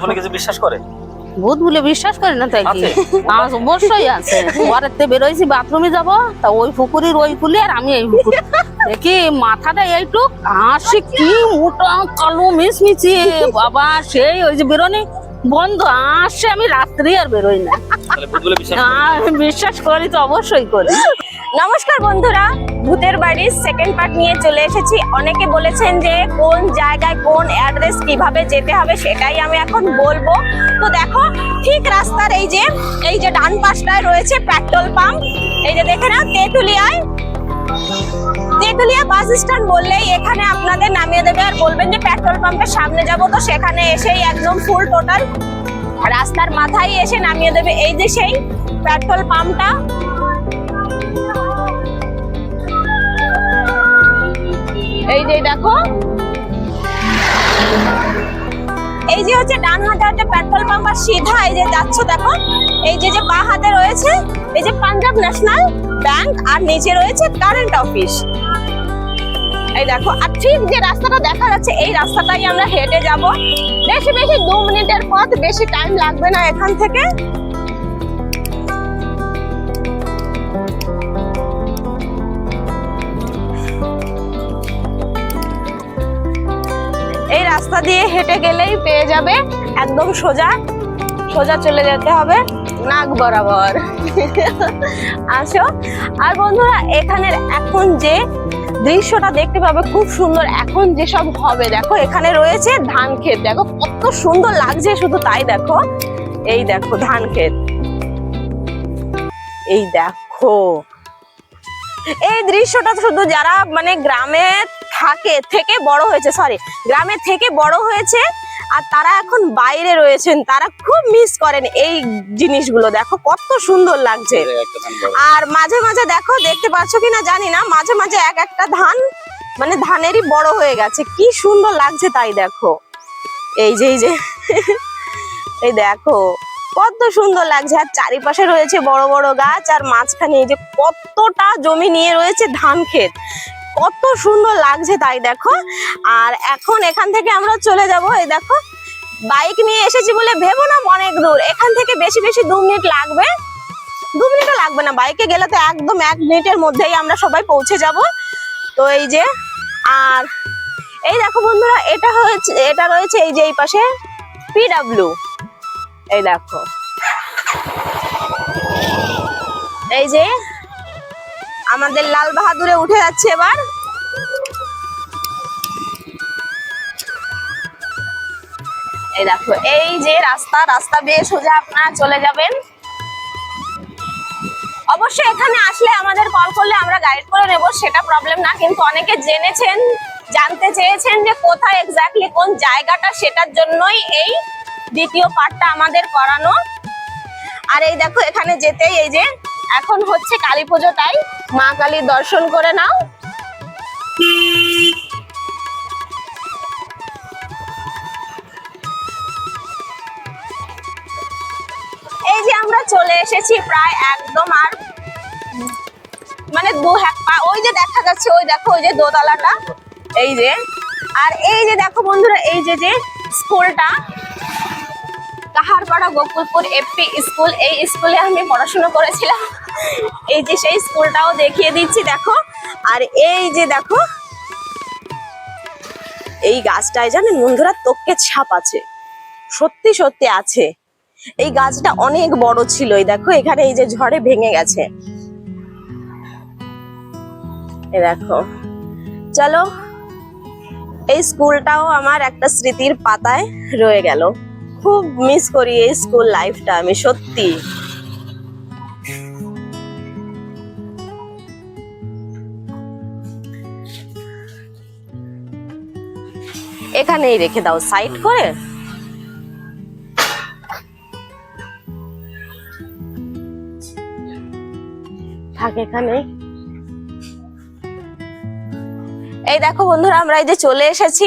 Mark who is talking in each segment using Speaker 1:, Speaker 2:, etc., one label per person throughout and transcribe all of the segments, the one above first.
Speaker 1: বলে কিছু বিশ্বাস করে?
Speaker 2: ভূত বলে বিশ্বাস করে না তাই কি? আমার অবশ্যই আছে। থেকে বেরোইছি বাথরুমে যাব তা ওই পুকুরির ওই কুলি আর আমি এই পুকুর। দেখি মাথাটা এইটুক হাসি কি মোটা কালো মিশমিচি বাবা সেই ওই যে বেরোনি বন্ধ আসে আমি রাত্রি আর বেরোই না। আমি বিশ্বাস করি। তো, অবশ্যই করি।
Speaker 3: নমস্কার বন্ধুরা, ভূতের বাড়ির সেকেন্ড পার্ট নিয়ে চলে এসেছি। অনেকে বলেছেন যে কোন জায়গায় কোন অ্যাড্রেস কীভাবে যেতে হবে সেটাই আমি এখন বলব। তো দেখো, ঠিক রাস্তার এই যে এই যে ডান পাশটায় রয়েছে পেট্রোল পাম্প এই যে দেখে না তেঁতুলিয়ায়। তেঁতুলিয়া বাস স্ট্যান্ড বললেই এখানে আপনাদের নামিয়ে দেবে আর বলবেন যে পেট্রোল পাম্পের সামনে যাব। তো সেখানে এসেই একদম ফুল টোটাল রাস্তার মাথায় এসে নামিয়ে দেবে। এই যে সেই পেট্রোল পাম্পটা। এই যে দেখো। এই যে হচ্ছে ডান হাতে একটা পেট্রোল পাম্প আর সিধা এই যে যাচ্ছ দেখো। এই যে যে বা হাতে রয়েছে, এই যে পাঞ্জাব ন্যাশনাল ব্যাংক আর নিচে রয়েছে কারেন্ট অফিস। এই দেখো, আর ঠিক যে রাস্তাটা দেখা যাচ্ছে, এই রাস্তাটাই আমরা হেঁটে যাব। বেশি বেশি দু মিনিটের পথ, বেশি টাইম লাগবে না এখান থেকে। এই রাস্তা দিয়ে হেঁটে গেলেই পেয়ে যাবে একদম সোজা। সোজা চলে যেতে হবে নাক বরাবর। আসো। আর বন্ধুরা, এখানের এখন যে দৃশ্যটা দেখতে পাবে খুব সুন্দর। এখন যেসব হবে, দেখো, এখানে রয়েছে ধান ক্ষেত। দেখো, কত সুন্দর লাগছে, শুধু তাই দেখো। এই দেখো, ধান ক্ষেত। এই দেখো। এই দৃশ্যটা শুধু যারা মানে গ্রামে থাকে, থেকে বড় হয়েছে সরি গ্রামে থেকে বড় হয়েছে আর তারা এখন বাইরে রয়েছেন তারা খুব মিস করেন এই জিনিসগুলো। দেখো কত সুন্দর লাগছে। আর মাঝে মাঝে দেখো দেখতে পাচ্ছ কিনা জানি না মাঝে মাঝে এক একটা ধান মানে ধানেরই বড় হয়ে গেছে। কি সুন্দর লাগছে তাই দেখো। এই যে এই যে এই দেখো কত সুন্দর লাগছে। আর চারিপাশে রয়েছে বড় বড় গাছ আর মাঝখানে এই যে কতটা জমি নিয়ে রয়েছে ধান ক্ষেত। কত সুন্দর লাগছে তাই দেখো। আর এখন এখান থেকে আমরা চলে যাব, এই দেখো। বাইক নিয়ে এসেছি বলে ভেবো না অনেক দূর। এখান থেকে বেশি বেশি দু মিনিট লাগবে। দু মিনিটও লাগবে না, বাইকে গেলে তো একদম এক মিনিটের মধ্যেই আমরা সবাই পৌঁছে যাব। তো এই যে, আর এই দেখো বন্ধুরা, এটা হয়েছে, এটা রয়েছে এই যে এই পাশে পিডাব্লিউ এই দেখো। এই যে আমাদের লাল বাহাদুরে উঠে যাচ্ছে এবার। এই দেখো, এই যে রাস্তা রাস্তা বেয়ে সোজা আপনারা চলে যাবেন। অবশ্যই এখানে আসলে আমাদের কল করলে আমরা গাইড করে নেব, সেটা প্রবলেম না, কিন্তু অনেকে জেনেছেন, জানতে চেয়েছেন যে কোথায় এক্স্যাক্টলি কোন জায়গাটা, সেটার জন্যই এই দ্বিতীয় পার্টটা আমাদের করানো। আর এই দেখো, এখানে যেতেই এই যে এখন হচ্ছে কালী পুজোটাই মা কালীর দর্শন করে নাও। এই যে আমরা চলে এসেছি প্রায় একদম আর মানে দু হাত পা, ওই যে দেখা যাচ্ছে, ওই দেখো, ওই যে দোতলাটা, এই যে। আর এই যে দেখো বন্ধুরা, এই যে যে স্কুলটা কাহারপাড়া গোকুলপুর এপি স্কুল, এই স্কুলে আমি পড়াশোনা করেছিলাম। এই যে সেই স্কুলটাও দেখিয়ে দিচ্ছি, দেখো। আর এই যে দেখো, এই গাছটায় জানেন বন্ধুরা তোকে ছাপ আছে। সত্যি সত্যি আছে। এই গাছটা অনেক বড় ছিল, এই দেখো, এখানে এই যে ঝড়ে ভেঙে গেছে। এই দেখো, চলো, এই স্কুলটাও আমার একটা স্মৃতির পাতায় রয়ে গেল। খুব মিস করি এই স্কুল লাইফটা আমি, সত্যি। এখানেই রেখে দাও সাইড করে। থাক এখানে। এই দেখো বন্ধুরা, আমরা এই যে চলে এসেছি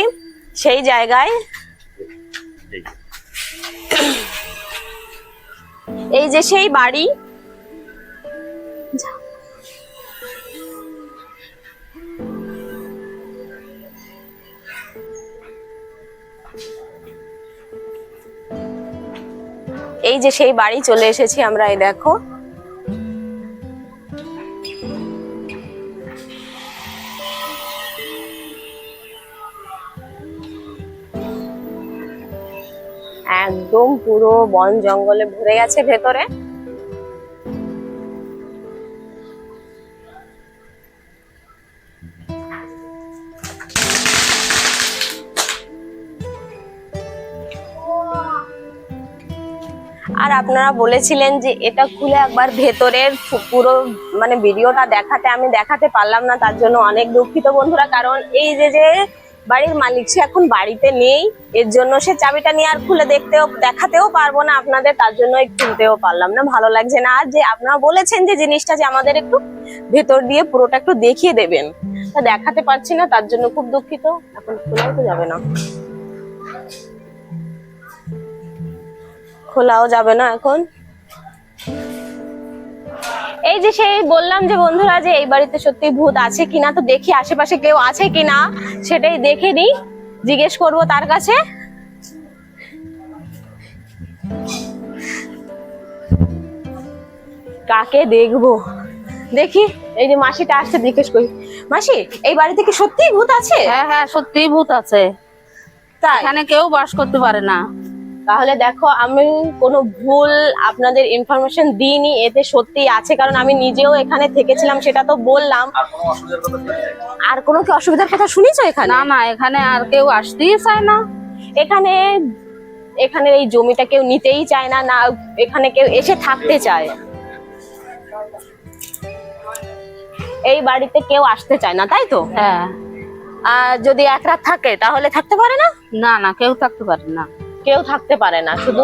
Speaker 3: সেই জায়গায়।
Speaker 1: এই
Speaker 3: যে সেই বাড়ি। এই যে সেই বাড়ি চলে এসেছি আমরা এই দেখো। একদম পুরো বন জঙ্গলে ভরে গেছে ভেতরে। আর আপনারা বলেছিলেন যে এটা খুলে একবার ভেতরের পুরো মানে ভিডিওটা দেখাতে, আমি দেখাতে পারলাম না, তার জন্য অনেক দুঃখিত বন্ধুরা, কারণ এই যে যে বাড়ির মালিক, সে এখন বাড়িতে নেই। এর জন্য সে চাবিটা নিয়ে আর খুলে দেখতেও, দেখাতেও পারব না আপনাদের, তার জন্য খুলতেও পারলাম না, ভালো লাগছে না। আর যে আপনারা বলেছেন যে জিনিসটা যে আমাদের একটু ভেতর দিয়ে পুরোটা একটু দেখিয়ে দেবেন, তা দেখাতে পারছি না, তার জন্য খুব দুঃখিত। এখন খোলাও তো যাবে না। খোলাও যাবে না এখন। এই যে সেই বললাম যে বন্ধুরা যে এই বাড়িতে সত্যি ভূত আছে কিনা তো দেখি আশেপাশে কেউ আছে কিনা সেটাই দেখে নিই। জিজ্ঞেস করব তার কাছে। কাকে দেখব? দেখি এই যে মাসিটা আসছে জিজ্ঞেস করি। মাসি এই বাড়িতে কি সত্যিই ভূত আছে?
Speaker 2: হ্যাঁ হ্যাঁ সত্যি ভূত আছে।
Speaker 3: তাই?
Speaker 2: এখানে কেউ বাস করতে পারে না।
Speaker 3: তাহলে দেখো আমি কোনো ভুল আপনাদের ইনফরমেশন দিইনি এতে সত্যি আছে কারণ আমি নিজেও এখানে থেকেছিলাম সেটা তো বললাম।
Speaker 1: আর কোনো অসুবিধার কথা শুনেছেন?
Speaker 3: আর কোনো কি অসুবিধার কথা শুনেছো এখানে?
Speaker 2: না না এখানে আর কেউ আসতেই চায় না।
Speaker 3: এখানে এখানে এই জমিটা কেউ নিতেই চায় না না এখানে কেউ এসে থাকতে চায়। এই বাড়িতে কেউ আসতে চায় না তাই তো?
Speaker 2: হ্যাঁ।
Speaker 3: আর যদি এক রাত থাকে তাহলে থাকতে পারে না?
Speaker 2: না না কেউ থাকতে পারে না।
Speaker 3: কেউ থাকতে পারে না শুধু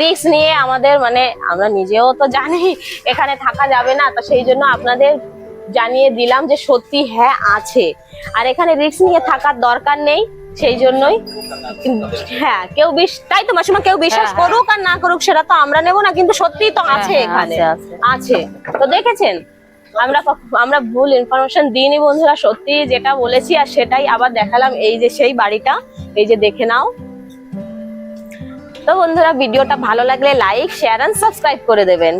Speaker 1: রিক্স নিয়ে
Speaker 3: আমাদের মানে আমরা নিজেও তো জানি এখানে থাকা যাবে না তো সেই জন্য আপনাদের জানিয়ে দিলাম যে সত্যি হ্যাঁ আছে আর এখানে রিস্ক নিয়ে থাকার দরকার নেই সেই জন্যই হ্যাঁ কেউ বিশ তাই তো মাসিমা কেউ বিশ্বাস
Speaker 2: হ্যাঁ, হ্যাঁ।
Speaker 3: করুক আর না করুক সেটা তো আমরা নেব না কিন্তু সত্যি তো
Speaker 2: হ্যাঁ,
Speaker 3: আছে এখানে
Speaker 2: আছে।
Speaker 3: তো দেখেছেন আমরা আমরা ভুল ইনফরমেশন দিইনি বন্ধুরা, সত্যি যেটা বলেছি আর সেটাই আবার দেখালাম এই যে সেই বাড়িটা, এই যে দেখে নাও। তো বন্ধুরা, ভিডিওটা ভালো লাগলে লাইক শেয়ার এন্ড সাবস্ক্রাইব করে দেবেন।